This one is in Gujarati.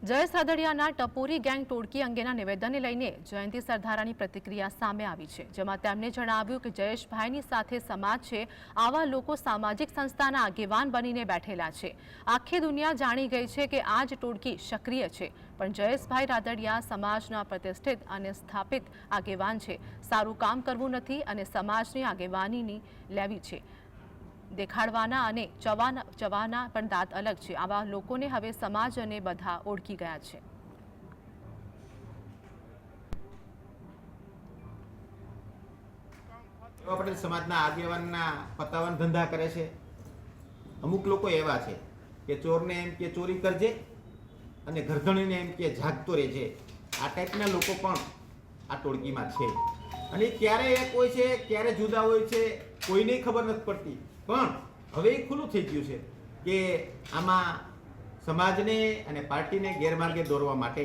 જયેશ રાદડિયાના ટપોરી ગેંગ ટોળકી અંગેના નિવેદનને લઈને જયંતિ સરધારાની પ્રતિક્રિયા સામે આવી છે, જેમાં તેમણે જણાવ્યું કે જયેશભાઈની સાથે સમાજ છે, આવા લોકો સામાજિક સંસ્થાના આગેવાન બનીને બેઠેલા છે. આખી દુનિયા જાણી ગઈ છે કે આ જ ટોળકી સક્રિય છે, પણ જયેશભાઈ રાદડિયા સમાજના પ્રતિષ્ઠિત અને સ્થાપિત આગેવાન છે. સારું કામ કરવું નથી અને સમાજની આગેવાનીની લેવી છે. દેખાડવાના અને ચવાના ચવાના પણ દાંત અલગ છે. આવા લોકોને હવે સમાજ અને બધા ઓળખી ગયા છે. પટેલ સમાજના આગેવાનના પતાવન ધંધા કરે છે. અમુક લોકો એવા છે કે ચોરને એમ કે ચોરી કરજે અને ગરધણીને એમ કે જાગતો રહેજે. આ ટાઈપના લોકો પણ આ ટોળકીમાં છે. અને ક્યારે એક હોય છે, ક્યારે જુદા હોય છે કોઈને ખબર નથી પડતી. પણ હવે એ ખુલ્લું થઈ ગયું છે કે આમાં સમાજને અને પાર્ટીને ગેરમાર્ગે દોરવા માટે